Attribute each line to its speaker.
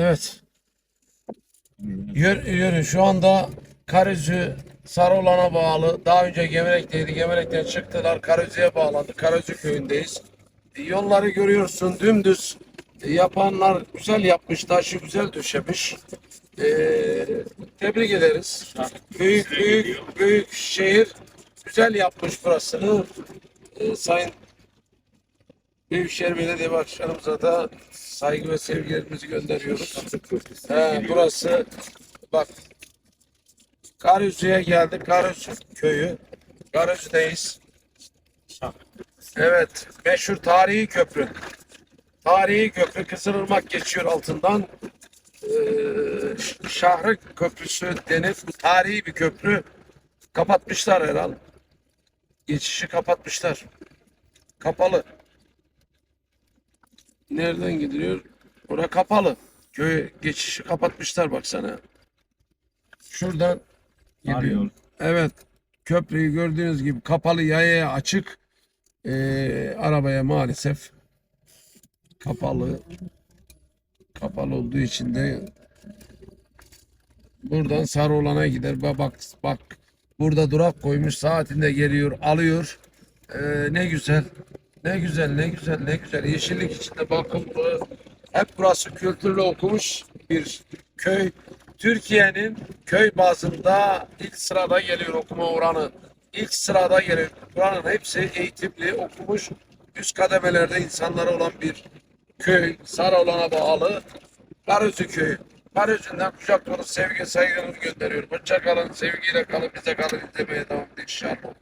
Speaker 1: Evet. Yürü, yürü. Şu anda Karözü Sarıolan'a bağlı. Daha önce Gemerek'teydi. Gemerek'ten çıktılar. Karözü'ye bağladı. Karözü köyündeyiz. E, Yolları görüyorsun dümdüz. E, Yapanlar güzel yapmış. Taşı güzel döşemiş. E, tebrik ederiz. Büyük büyük büyük şehir güzel yapmış burasını. E, Sayın Büyükşehir Belediye Başkanımıza da saygı ve sevgilerimizi gönderiyoruz. He, burası bak Karüzü'ye geldik. Karüzü köyü. Karüzü'deyiz. Evet. Meşhur tarihi köprü. Tarihi köprü Kızılırmak geçiyor altından. Ee, Şahri Köprüsü denir. Bu tarihi bir köprü. Kapatmışlar herhal. Geçişi kapatmışlar. Kapalı. Nereden gidiliyor? Ora kapalı. Köy geçişi kapatmışlar baksana. Şuradan gidiyor. Evet. Köprüyü gördüğünüz gibi kapalı yayaya açık. Ee, arabaya maalesef kapalı. Kapalı olduğu için de buradan Sarıolan'a gider. Bak bak bak. Burada durak koymuş. Saatinde geliyor, alıyor. Ee, ne güzel. Ne güzel, ne güzel, ne güzel. Yeşillik içinde bakımlı. Hep burası kültürlü okumuş bir köy. Türkiye'nin köy bazında ilk sırada geliyor okuma oranı. İlk sırada geliyor. Buranın hepsi eğitimli, okumuş, üst kademelerde insanları olan bir köy. Sarıolan'a bağlı Karözü köyü. Karözü'nden kucak dolu sevgi saygılarımı gönderiyorum. Hoşça kalın, sevgiyle kalın, bize kalın, izlemeye devam edin inşallah.